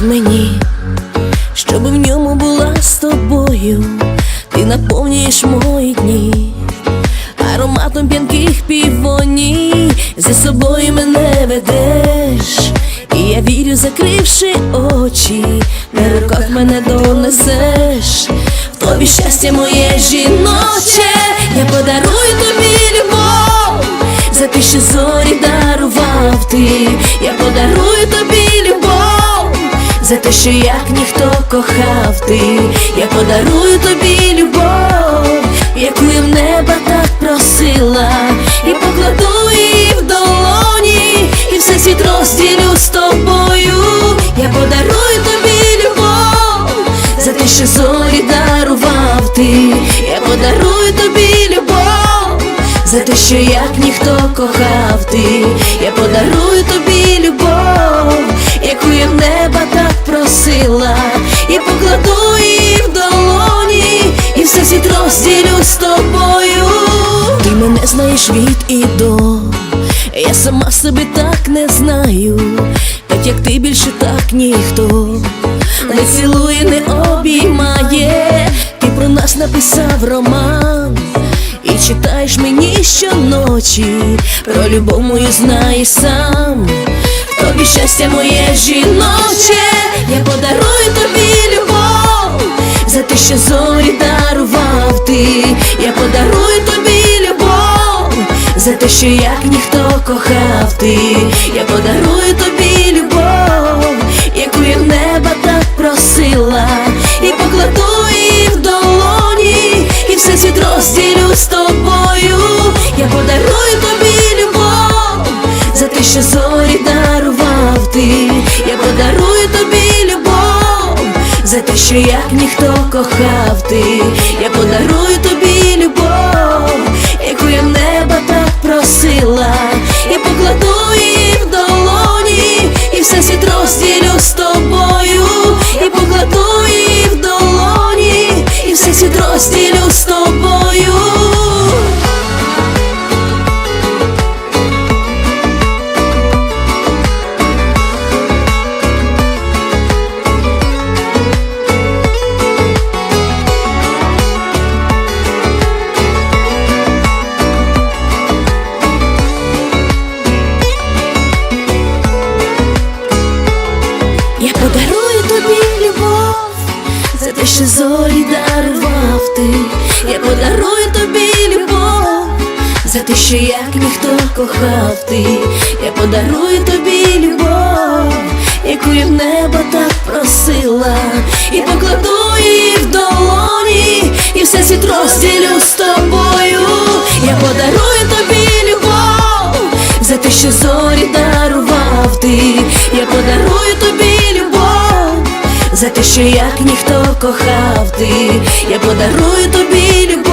мені, щоб в ньому була з тобою, ти наповнюєш мої дні, ароматом п'янких півоні, за собою мене ведеш, і я вірю, закривши очі, на руках мене донесеш, в тобі щастя моє жіноче, я подарую тобі любов. За те, що зорі дарував ти, я подарую за те, що як ніхто кохав ти, я подарую тобі любов, яку я в неба так просила, і покладу її в долоні, і все світ розділю з тобою, я подарую тобі любов, за те, що зорі дарував ти, я подарую тобі любов. За те, що як ніхто кохав ти, я подарую тобі любов, просила, і покладу її в долоні, і все світ розділю з тобою. Ти мене знаєш від і до, я сама себе так не знаю, так як ти більше так ніхто не цілує, не обіймає, ти про нас написав роман. І читаєш мені щоночі, про любов мою знаєш сам. Тобі щастя моє жіноче, я подарую тобі любов, за те, що зорі дарував ти, я подарую тобі любов, за те, що як ніхто кохав ти, я подарую тобі любов, яку я в неба так просила, і покладу її в долоні, і все світ розділю з тобою. Я подарую тобі любов, за те, що зорі ти, я подарую тобі любов, за те, що як ніхто кохав ти, я подарую тобі любов, яку я в неба так просила, що зорі дарував ти, я подарую тобі любов, за те, що як ніхто кохав ти, я подарую тобі любов, що як ніхто кохав ти, я подарую тобі любов,